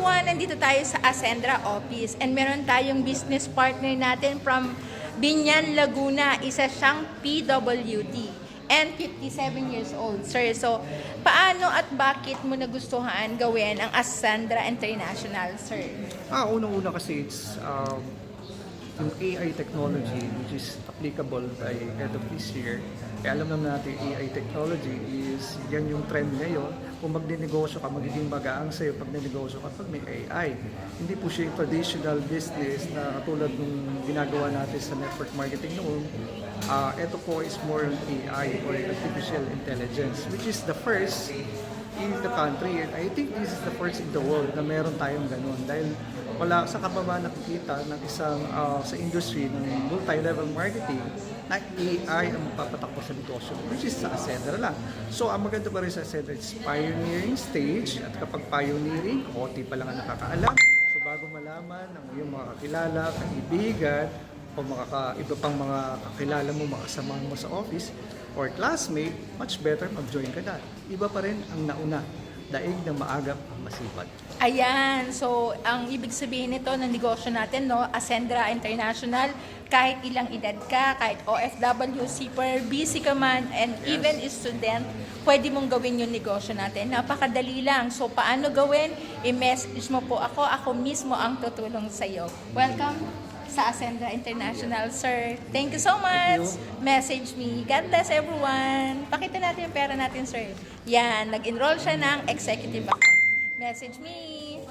everyone, nandito tayo sa Ascendra office and meron tayong business partner natin from Binyan, Laguna. Isa siyang PWD and 57 years old, sir. So, paano at bakit mo nagustuhan gawin ang Ascendra International, sir? Ah, unang-una kasi it's um, yung AI technology which is applicable by end of this year. Kaya alam naman natin AI technology is yan yung trend ngayon. Kung magdinegosyo ka, magiging magaang sa'yo pag ninegosyo ka pag may AI. Hindi po siya yung traditional business na katulad nung ginagawa natin sa network marketing noon. Ah, ito po is more on AI or artificial intelligence which is the first in the country and I think this is the first in the world na meron tayong ganun dahil wala sa kababa nakikita ng isang ah, sa industry ng multi-level marketing na AI ang magpapatakbo sa negosyo which is sa Ascendra lang. So ang maganda pa rin sa Ascendra it's pioneering stage at kapag pioneering, konti pa lang ang nakakaalam. So bago malaman ng iyong mga kakilala, kaibigan, o mga ka, iba pang mga kakilala mo, mga kasama mo sa office or classmate, much better mag-join ka na. Iba pa rin ang nauna. Daig ng maagap masipag. Ayan, so ang ibig sabihin nito ng negosyo natin, no, Ascendra International, kahit ilang edad ka, kahit OFW, super busy ka man, and even student, pwede mong gawin yung negosyo natin. Napakadali lang. So, paano gawin? I-message mo po ako, ako mismo ang tutulong sa iyo. Welcome sa Ascendra International, sir. Thank you so much. Message me. God bless everyone. Pakita natin yung pera natin, sir. Yan, nag-enroll siya ng executive account. Message me.